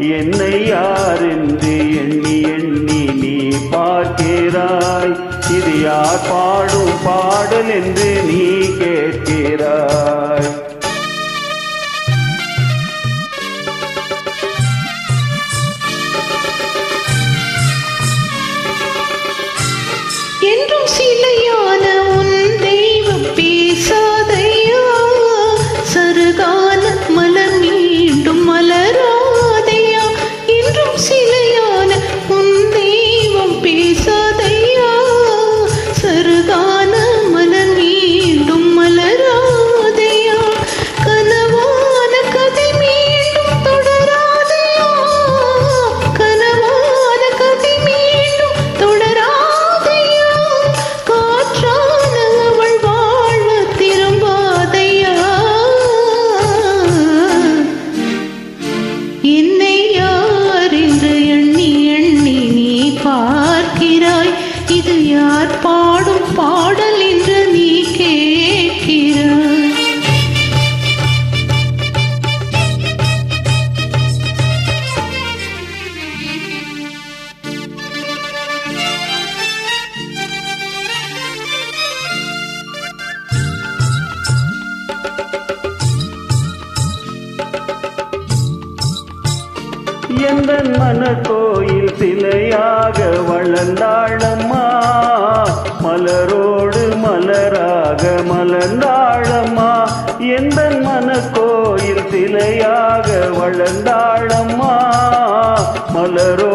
என்னை யார் என்று எண்ணி எண்ணி நீ பார்க்கிறாய். இது யார் பாடும் பாடல் என்று நீ கேட்கிறாய். என்றும் சிலையான உன் தெய்வம் பேச எந்த மனக்கோயில் சிலையாக வளர்ந்தாழம்மா மலரோடு மலராக மலர்ந்தாழம்மா எந்த மனக்கோயில் சிலையாக வளர்ந்தாழம்மா மலரோ